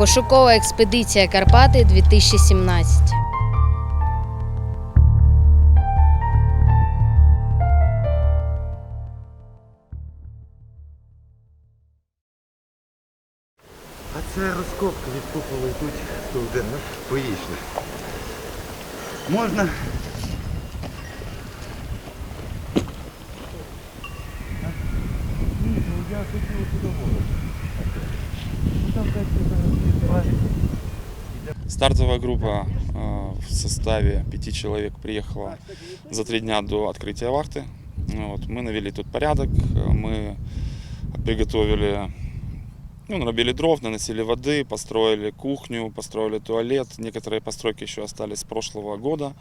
Пошукова експедиція Карпати 2017. А це розкопка відкопували тут туди, ну, поїшли. Можна. Стартовая группа э, в составе пяти человек приехала за три дня до открытия вахты. Ну Вот, мы навели тут порядок, э, мы приготовили, ну, набили дров, наносили воды, построили кухню, построили туалет. Некоторые постройки еще остались с прошлого года,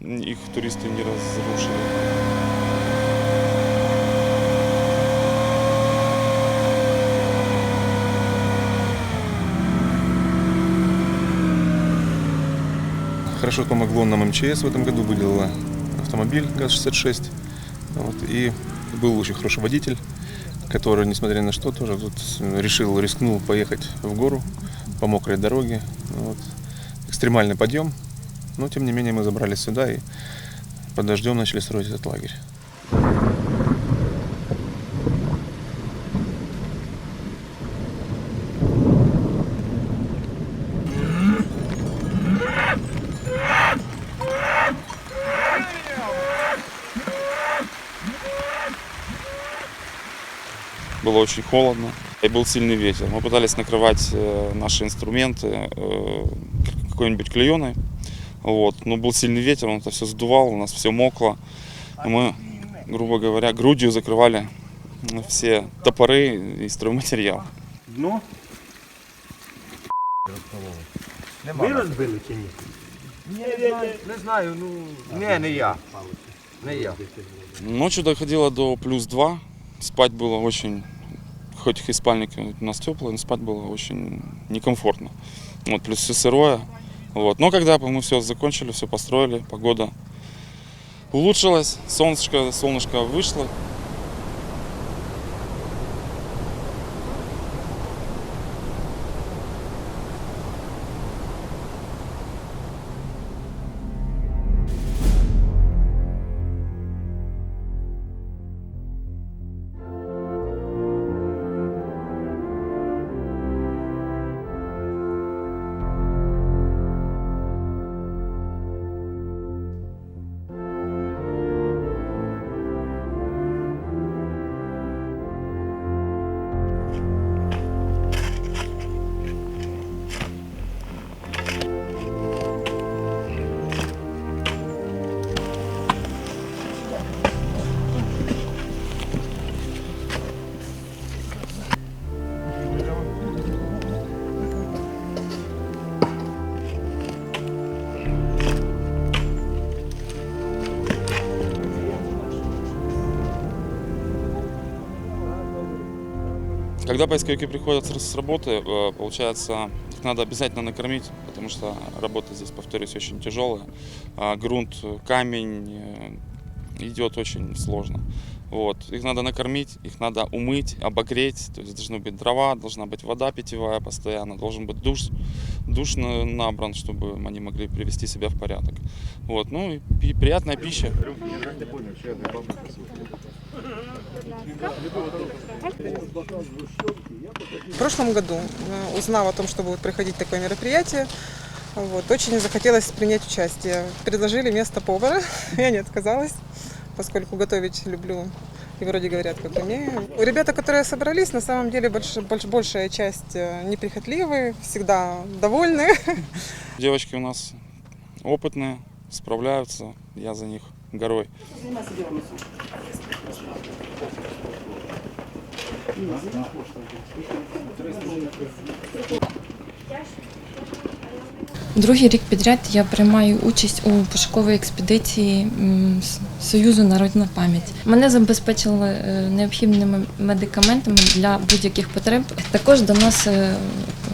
их туристы не разрушили. Хорошо помогло нам МЧС в этом году, выделила автомобиль ГАЗ-66. Вот, и был очень хороший водитель, который, несмотря на что, тоже тут решил, рискнул поехать в гору по мокрой дороге. Вот. Экстремальный подъем, но тем не менее мы забрались сюда и под дождем начали строить этот лагерь. было очень холодно и был сильный ветер. Мы пытались накрывать э, наши инструменты э, какой-нибудь клееной, вот, но был сильный ветер, он это все сдувал, у нас все мокло. И мы, грубо говоря, грудью закрывали все топоры и стройматериал. Дно. Ви розбили чи ні? Ні, не знаю, ну. Ні, не я. Не я. Ночью доходило до плюс 2, спать было очень, хоть и спальник у нас теплый, но спать было очень некомфортно. Вот, плюс все сырое. Вот. Но когда мы все закончили, все построили, погода улучшилась, солнышко, солнышко вышло, Когда поисковики приходят с работы, э, получается, их надо обязательно накормить, потому что работа здесь, повторюсь, очень тяжелая. А Грунт, э, камень э, идет очень сложно. Вот. Их надо накормить, их надо умыть, обогреть. То есть должны быть дрова, должна быть вода питьевая постоянно, должен быть душ, душ на- набран, чтобы они могли привести себя в порядок. Вот. Ну и приятная пища. В прошлом году, э, узнав о том, что будет проходить такое мероприятие, вот, очень захотелось принять участие. Предложили место повара, я не отказалась, поскольку готовить люблю и вроде говорят, как умею. Ребята, которые собрались, на самом деле больш, больш- большая часть э, неприхотливые, всегда довольны. Девочки у нас опытные, справляются, я за них горой. Другий рік підряд я приймаю участь у пошуковій експедиції Союзу Народна пам'ять. Мене забезпечили е, необхідними медикаментами для будь-яких потреб. Також до нас е,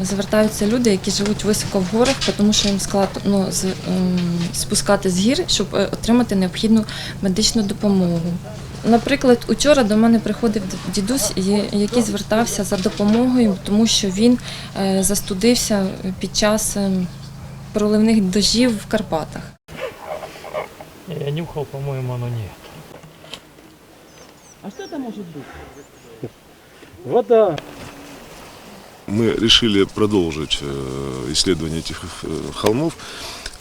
звертаються люди, які живуть високо в горах, тому що їм складно ну, ем, спускати з гір, щоб е, отримати необхідну медичну допомогу. Наприклад, учора до мене приходив дідусь, є- який звертався за допомогою, тому що він е, застудився під час ем, проливних дощів в Карпатах. Я нюхал, по-моему, оно нет. Вода. мы решили продолжить э, исследование этих э, холмов,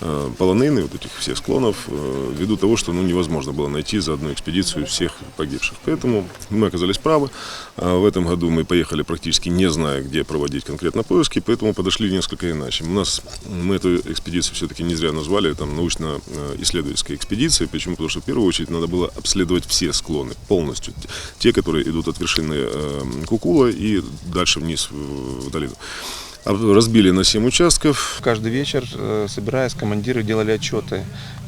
Э, полонины, вот этих всех склонов, э, ввиду того, что ну, невозможно было найти за одну экспедицию всех погибших. Поэтому мы оказались правы. А В этом году мы поехали практически не зная, где проводить конкретно поиски, поэтому подошли несколько иначе. У нас мы эту экспедицию все-таки не зря назвали там научно-исследовательской экспедицией. Почему? Потому что в первую очередь надо было обследовать все склоны полностью, те, которые идут от вершины э, Кукула и дальше вниз в долину. Разбили на 7 участков. Каждый вечер, э, собираясь, командиры делали отчеты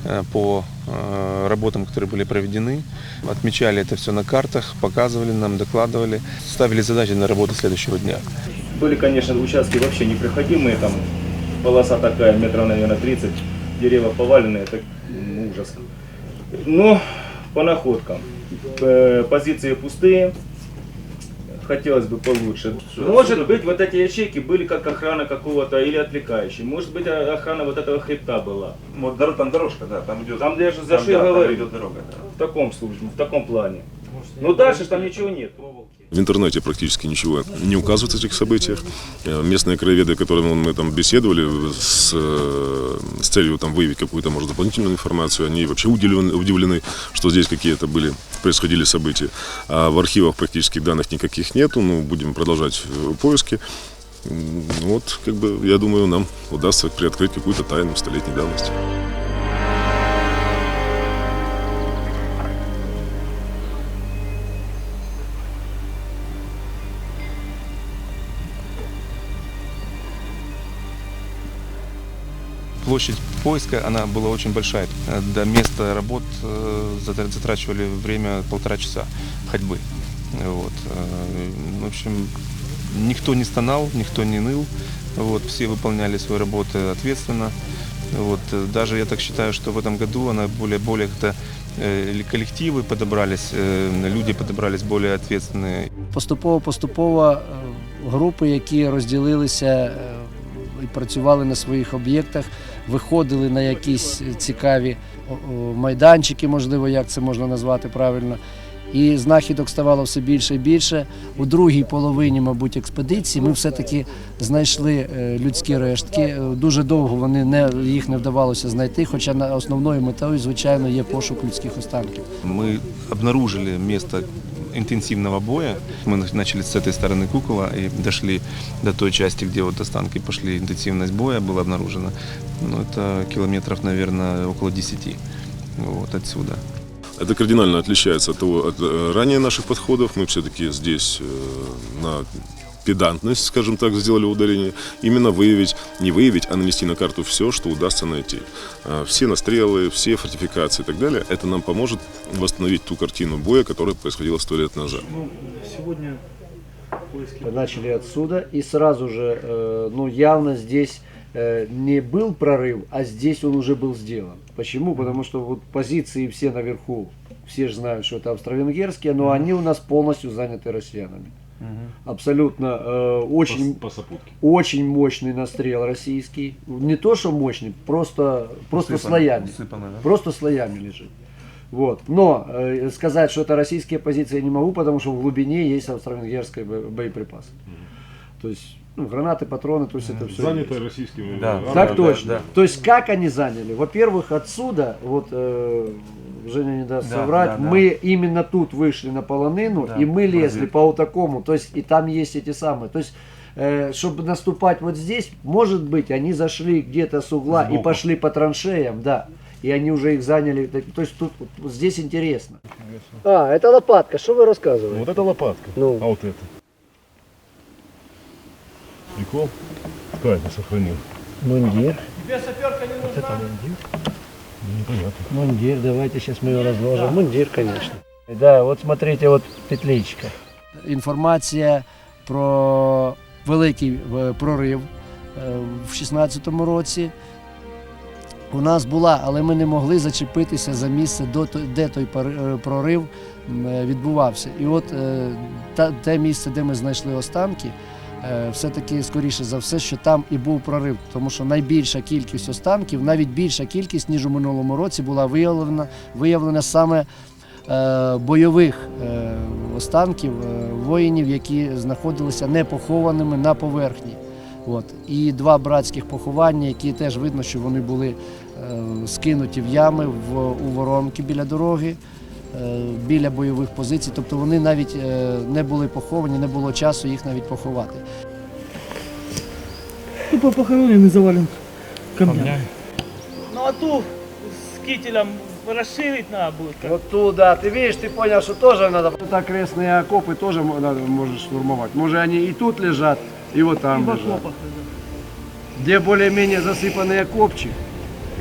э, по э, работам, которые были проведены, отмечали это все на картах, показывали нам, докладывали, ставили задачи на работу следующего дня. Были, конечно, участки вообще непроходимые, там полоса такая, метров, наверное, 30, деревья поваленные, это м, ужас. Но по находкам, позиции пустые, хотелось бы получше. Может быть, вот эти ячейки были как охрана какого-то или отвлекающей. Может быть, охрана вот этого хребта была. Вот там дорожка, да, там идет. Там, где я же там, зашли да, там говорю, идет дорога, да. в таком случае, в таком плане. Ну дальше там ничего нет. В интернете практически ничего не указывает этих событиях. Э, Местные краеведы, которыми мы там беседовали с, э, с целью там, выявить какую-то, может, дополнительную информацию, они вообще удивлены, удивлены, что здесь какие-то были, происходили события. А в архивах практически данных никаких нету, ну, будем продолжать э, поиски. Вот, как бы, я думаю, нам удастся приоткрыть какую-то тайну столетней давности. Площадь поиска, она была очень большая. Э, До места работ э, затра- затрачивали время полтора часа ходьбы. Вот. э, В общем, никто не стонал, никто не ныл. Вот. Все выполняли свои работы ответственно. Вот. э, Даже я так считаю, что в этом году она более, более как-то э, или коллективы подобрались, э, люди подобрались более ответственные. Поступово-поступово е, групи, які розділилися е, і працювали на своїх об'єктах, Виходили на якісь цікаві майданчики, можливо, як це можна назвати правильно. І знахідок ставало все більше і більше. У другій половині, мабуть, експедиції ми все-таки знайшли е, людські рештки. Е, Дуже довго вони не їх не вдавалося знайти, хоча основною метою, звичайно, є пошук людських останків. Мы обнаружили место интенсивного боя. Мы начали с этой стороны кукола и дошли до той части, где вот останки пошли. Интенсивность боя была обнаружена. Ну, это километров, наверное, около 10 вот отсюда. Это кардинально отличается от, того, от э, ранее наших подходов. Мы все-таки здесь э, на педантность, скажем так, сделали ударение. Именно выявить, не выявить, а нанести на карту все, что удастся найти. А, Все настрелы, все фортификации и так далее. Это нам поможет восстановить ту картину боя, которая происходила сто лет назад. Сегодня поиски Начали отсюда, и сразу же, э, ну, явно здесь э, не был прорыв, а здесь он уже был сделан. Почему? Потому что вот позиции все наверху, все же знают, что это австро-венгерские, но они у нас полностью заняты россиянами. Абсолютно э, очень, По сопутке. очень мощный настрел российский. Не то, что мощный, просто, просто слоями. Просто слоями лежит. Вот. Но э, сказать, что это российские позиции я не могу, потому что в глубине есть австро-венгерские бо- боеприпасы. То есть ну, гранаты, патроны, то есть это все. российскими. Да. Так точно. То есть как они заняли? Во-первых, отсюда, вот э, Женя не даст Да, соврать, да, да. мы именно тут вышли на полонину, Да, и мы лезли разведка. по вот такому, то есть и там есть эти самые. То есть э, чтобы наступать вот здесь, может быть, они зашли где-то с угла и Сбоку. пошли по траншеям, да. И они уже их заняли. То есть тут вот здесь интересно. А, это лопатка. Что вы рассказываете? Вот это лопатка. Ну, вот это. Прикол? Кто это сохранил? мундир. Ну, Непонятно. Мундир, давайте сейчас мы его разложим. Мундир, конечно. Да, вот смотрите, вот петличка. Інформація про великий прорив е, в 16-му році. у нас була, але ми не могли зачепитися за місце, де той е, прорив е, відбувався. І от е, те місце, де ми знайшли останки, все-таки скоріше за все, що там і був прорив, тому що найбільша кількість останків, навіть більша кількість, ніж у минулому році, була виявлена, виявлена саме е, бойових е, останків е, воїнів, які знаходилися непохованими на поверхні. От. І два братських поховання, які теж видно, що вони були е, скинуті в ями в, у воронки біля дороги, е, біля бойових позицій. Тобто вони навіть е, не були поховані, не було часу їх навіть поховати. Тупо похоронений завален камнями. Камнями. Ну а ту с кителем расширить надо будет. как. Вот туда, ты видишь, ты понял, что тоже надо. Вот окрестные окопы тоже мо- надо, можешь штурмовать. Может они и тут лежат, и вот И там в лежат. окопах. Где более-менее засыпанный окопчик,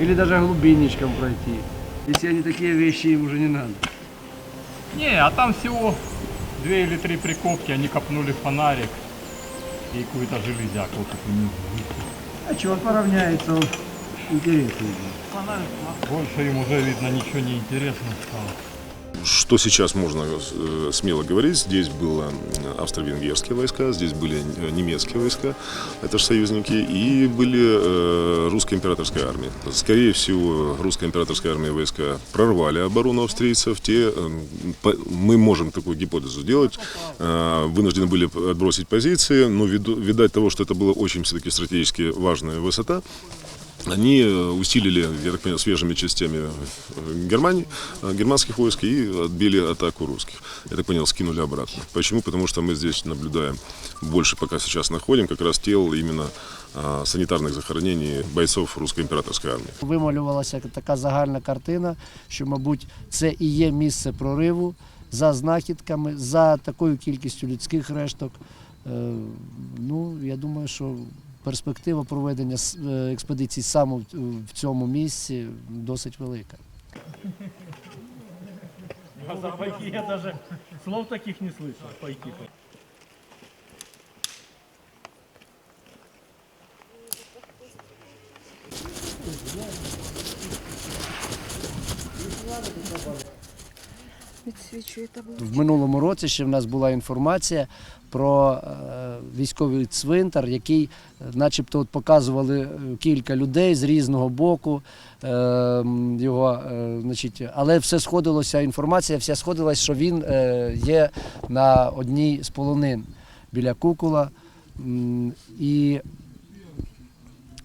или даже глубинничком пройти. Если они такие вещи, им уже не надо. Не, а там всего две или три прикопки, они копнули фонарик и какую-то железяк вот тут внизу. А он поравняется, он интересный. Фонарик, больше им уже видно ничего не интересно стало. Что сейчас можно э, смело говорить? Здесь было австро-венгерские войска, здесь были э, немецкие войска, это же союзники, и были э, русская императорская армия. Скорее всего, русская императорская армия войска прорвали оборону австрийцев. Те, мы можем такую гипотезу делать, вынуждены были отбросить позиции, но видать того, что это была очень все-таки стратегически важная высота, они э, усилили, я так понимаю, свежими частями э, Германии, э, германских войск и отбили атаку русских. Я так понял, скинули обратно. Почему? Потому что мы здесь наблюдаем, больше пока сейчас находим, как раз тел именно а, санитарных захоронений бойцов русской императорской армии. Вималювалася така загальна картина, що, мабуть, це і є місце прориву за знахідками, за такою кількістю людських решток. Е, Ну, я думаю, що перспектива проведення е, експедицій саме в- в цьому місці досить велика. А за пайки я даже слов таких не слышал. Пайки. В минулому році ще в нас була інформація про е, військовий цвинтар, який, е, начебто, от показували е, кілька людей з різного боку. Його, значить, але все сходилося, інформація вся сходилась, що він є на одній з полонин біля кукула. І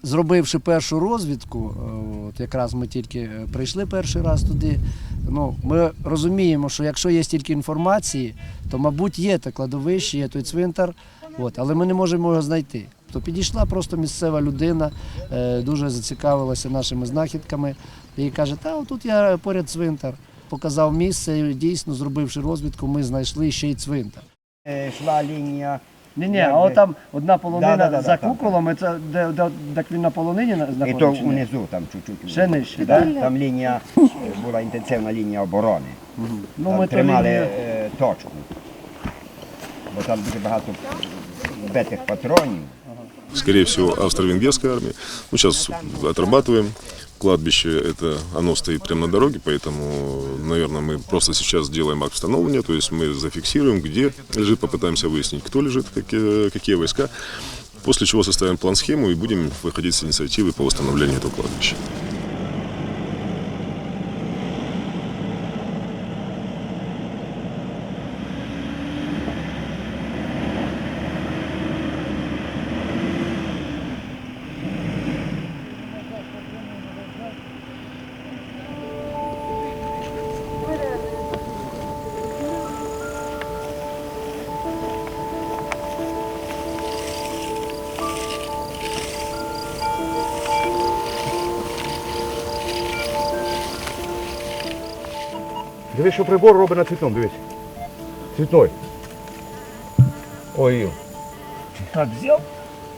зробивши першу розвідку, е, от якраз ми тільки е, прийшли перший раз туди. Ну, ми розуміємо, що якщо є стільки інформації, то, мабуть, є те кладовище, є той цвинтар, от, але ми не можемо його знайти. То підійшла просто місцева людина, е, дуже зацікавилася нашими знахідками і каже, та отут я поряд цвинтар. Показав місце, і дійсно, зробивши розвідку, ми знайшли ще й цвинтар. Йшла лінія. Ні, ні, а от там одна полонина Да, да, да, за куколом, це де, де, де він на полонині І то знаходиться? чи ні? унизу, там чуть-чуть. Ще нижче, Да? так? Там лінія була інтенсивна лінія оборони. Ну, там ми то тримали лінію- е, точку. Бо там дуже багато битих патронів. Скорее всего, австро-венгерская армия. Мы сейчас отрабатываем. Кладбище это, оно стоит прямо на дороге, поэтому, наверное, мы просто сейчас делаем акт установления, то есть мы зафиксируем, где лежит, попытаемся выяснить, кто лежит, какие, какие войска, после чего составим план-схему и будем выходить с инициативы по восстановлению этого кладбища. Дивись, що прибор робить на цвітному, дивись. Цвітной. Ой. Так, взял?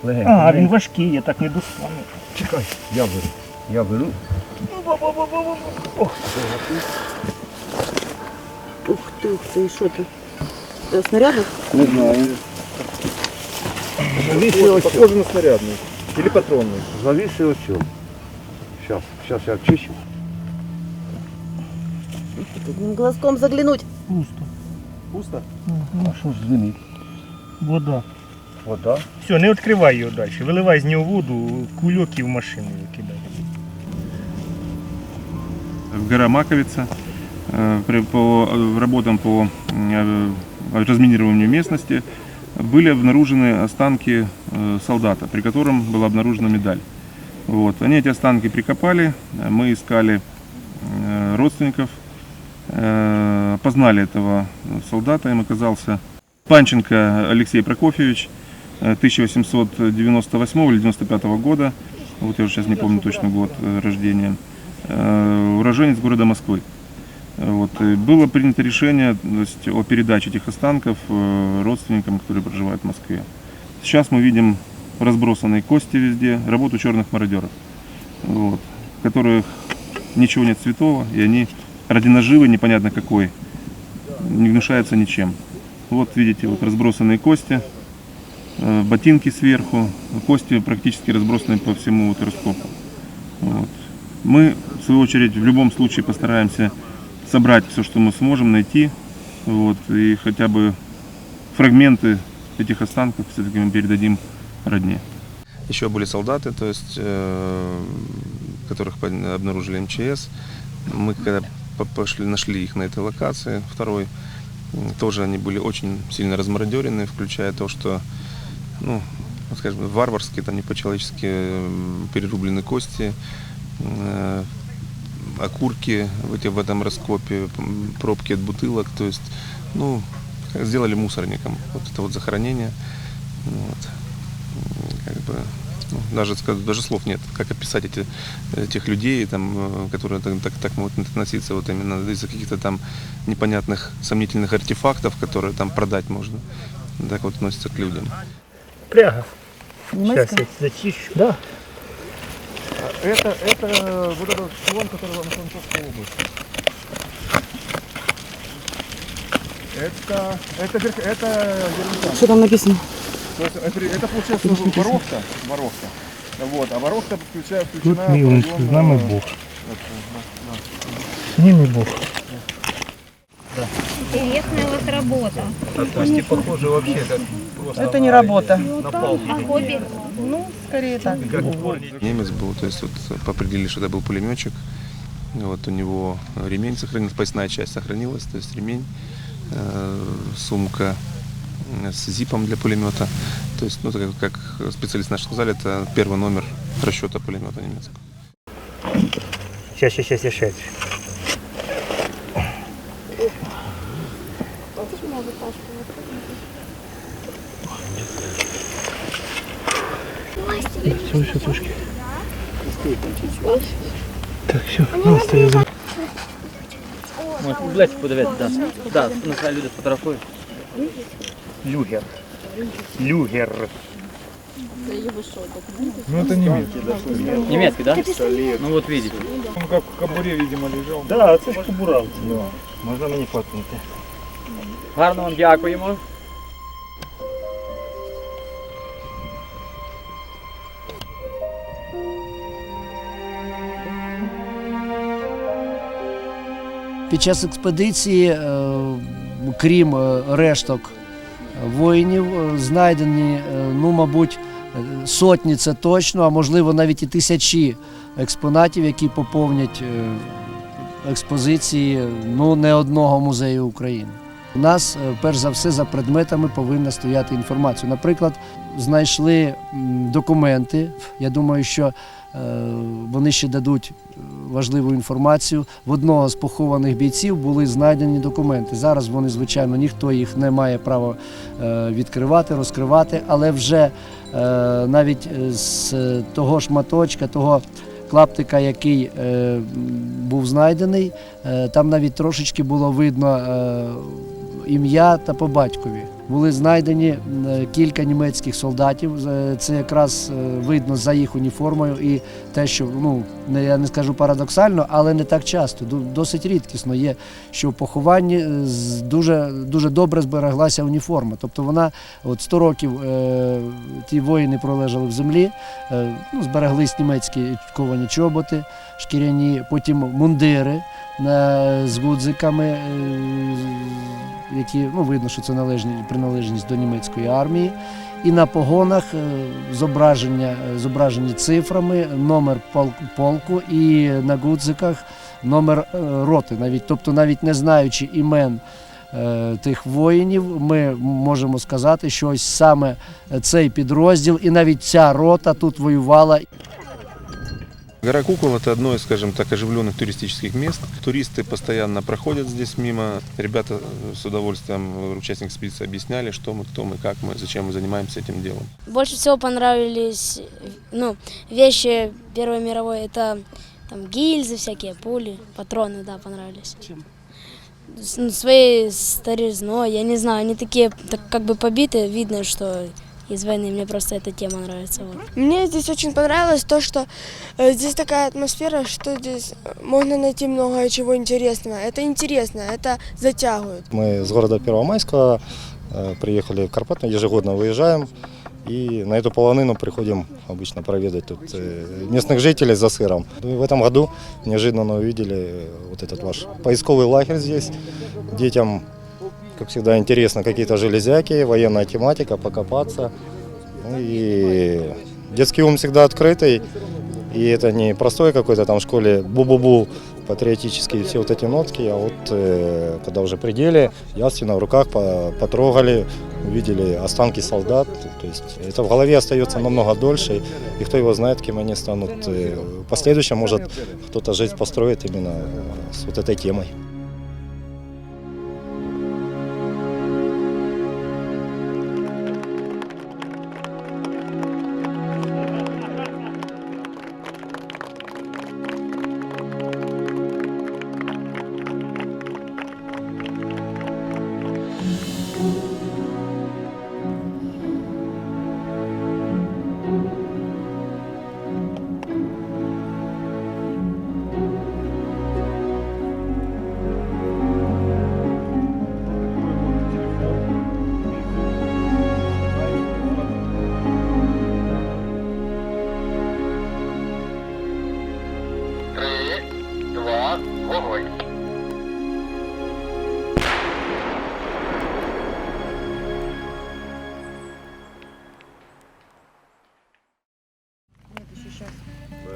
Легенько. А, він важкий, я так не достану. Чекай, я беру. Я беру. Ух ти, ух ти, і що ти? Це снарядник? Не знаю. Завіси ось. Похоже на снарядний. Или патронний. Завіси ось. Сейчас, сейчас я очищу. Одним глазком заглянуть. Пусто. Пусто? А що ж звенить? Вода. Вода. Все, не відкривай його далі. Виливай з нього воду, кульок і в машину викидай. в гора Маковица э, при- по э, работам по э, разминированию местности были обнаружены останки э, солдата, при котором была обнаружена медаль. Вот. Они эти останки прикопали, э, мы искали э, родственников, э, опознали этого солдата, им оказался Панченко Алексей Прокофьевич, э, 1898 или 95 года, вот я уже сейчас не помню точно год э, рождения, э, уроженец города Москвы. Э, Вот. Было принято решение есть, о передаче этих останков э, родственникам, которые проживают в Москве. Сейчас мы видим разбросанные кости везде, работу черных мародеров, вот, которых ничего нет святого, и они ради наживы непонятно какой не гнушаются ничем. Вот видите, вот разбросанные кости, э, ботинки сверху, кости практически разбросаны по всему вот. Вот. Мы, в свою очередь, в любом случае постараемся собрать все, что мы сможем найти, вот, и хотя бы фрагменты этих останков все-таки мы передадим родне. Еще были солдаты, то есть, э, которых обнаружили МЧС. Мы когда пошли, нашли их на этой локации, второй, тоже они были очень сильно размародерены, включая то, что, ну, скажем, варварски, там не по-человечески перерублены кости, э, окурки в, эти, в этом раскопе, пробки от бутылок, то есть, ну, сделали мусорником вот это вот захоронение. Вот. Как бы, ну, даже, даже слов нет, как описать эти, этих людей, там, э, которые так, так, так могут относиться вот именно из-за каких-то там непонятных сомнительных артефактов, которые там продать можно. Так вот относятся к людям. Пряга. Сейчас я зачищу. Да. Это, это вот этот склон, который в Московской области. Это, это, это. Что там написано? То есть это, это получается воровка, воровка. Вот, а воровка включая, включена Тут милый, с нами Бог. С ними Бог. Интересная вот работа. Кости похожи вообще как просто Это не работа. на палке. А хобби? Ну, скорее так. Немец был, то есть вот определили, что это был пулеметчик. Вот у него ремень сохранился, поясная часть сохранилась, то есть ремень, э, сумка с зипом для пулемета. То есть, ну, так как, специалисты наши сказали, это первый номер расчета пулемета немецкого. Сейчас, сейчас, сейчас, сейчас. Все, все, тушки. Так, все, ну, стою за... Можеш ближче подивитися, да. Да, нехай люди фотографують. Люгер. Люгер. Ну это немецкий, да, что ли? Німецький, да? Ну от видите. Он как в кобуре, видимо, лежал. Да, це ж кобура. Можно мне фоткнуть? Гарно вам дякуємо. Під час експедиції, е, крім е, решток воїнів, е, знайдені, е, ну, мабуть, сотні це точно, а можливо навіть і тисячі експонатів, які поповнять е, експозиції ну, не одного музею України. У нас, перш за все, за предметами повинна стояти інформація. Наприклад, знайшли документи. Я думаю, що вони ще дадуть е, важливу інформацію. В одного з похованих бійців були знайдені документи. Зараз вони, звичайно, ніхто їх не має права е, відкривати, розкривати, але вже е, навіть е, з того шматочка, того клаптика, який е, був знайдений, е, там навіть трошечки було видно е, ім'я та по батькові. Були знайдені е, кілька німецьких солдатів. Е, Це якраз е, видно за їх уніформою і те, що ну я не скажу парадоксально, але не так часто. Досить рідкісно є, що в похованні дуже дуже добре збереглася уніформа. Тобто вона от 100 років ті воїни пролежали в землі, ну, збереглись німецькі ковані чоботи, шкіряні, потім мундири з гудзиками, які ну, видно, що це належні, приналежність до німецької армії. І на погонах е, зображення, е, зображені цифрами, номер пол- полку, і на гудзиках номер е, роти. Навіть, тобто, навіть не знаючи імен тих воїнів, ми можемо сказати, що ось саме цей підрозділ і навіть ця рота тут воювала. Гора Кукол – это одно из, скажем так, оживленных туристических мест. Туристы постоянно проходят здесь мимо. Ребята э, с удовольствием, э, участники экспедиции, объясняли, что мы, кто мы, как мы, зачем мы занимаемся этим делом. Больше всего понравились ну, вещи Первой мировой. Это там гильзы всякие, пули, патроны, да, понравились. Чем? своей старизной, я не знаю, они такие так как бы побитые, видно, что из войны. Мне просто эта тема нравится. Вот. Мне здесь очень понравилось то, что э, здесь такая атмосфера, что здесь можно найти много чего интересного. Это интересно, это затягивает. Мы с города Первомайского э, приехали в Карпаты, ежегодно выезжаем. И на эту полонину приходим обычно проведать тут э, местных жителей за сыром. И в этом году неожиданно увидели э, вот этот ваш поисковый лагерь здесь. Детям, как всегда, интересно какие-то железяки, военная тематика, покопаться. Ну И детский ум всегда открытый. И это не простой какой-то там в школе бу-бу-бу патриотические все вот эти нотки, а вот э, когда уже пределе, явственно в руках по- потрогали, увидели останки солдат. То есть это в голове остается намного дольше, и кто его знает, кем они станут. Э, В последующем, может, кто-то жизнь построит именно э, с вот этой темой.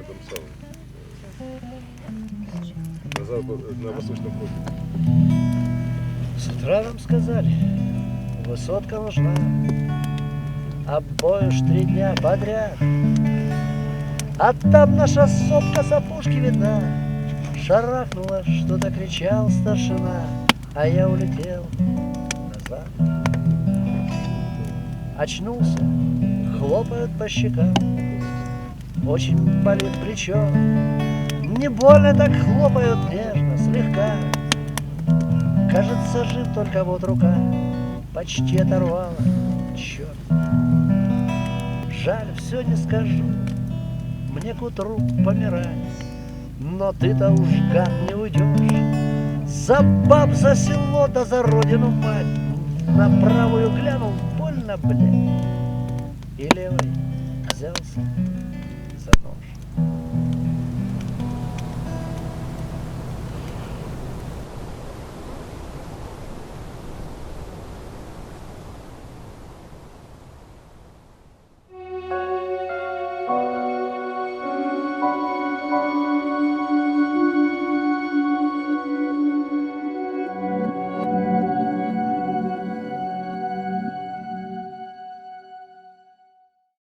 Этом самом. На, запад- на восточном фронте. С утра нам сказали, высотка нужна, а бой уж три дня подряд. А там наша сопка с опушки видна, шарахнула, что-то кричал старшина, а я улетел назад. Очнулся, хлопают по щекам, очень болит плечо. Не больно так хлопают нежно, слегка. Кажется, жив только вот рука. Почти оторвала, черт. Жаль, все не скажу. Мне к утру помирать. Но ты-то уж, гад, не уйдешь За баб, за село, да за родину мать. На правую глянул, больно, блядь. И левой взялся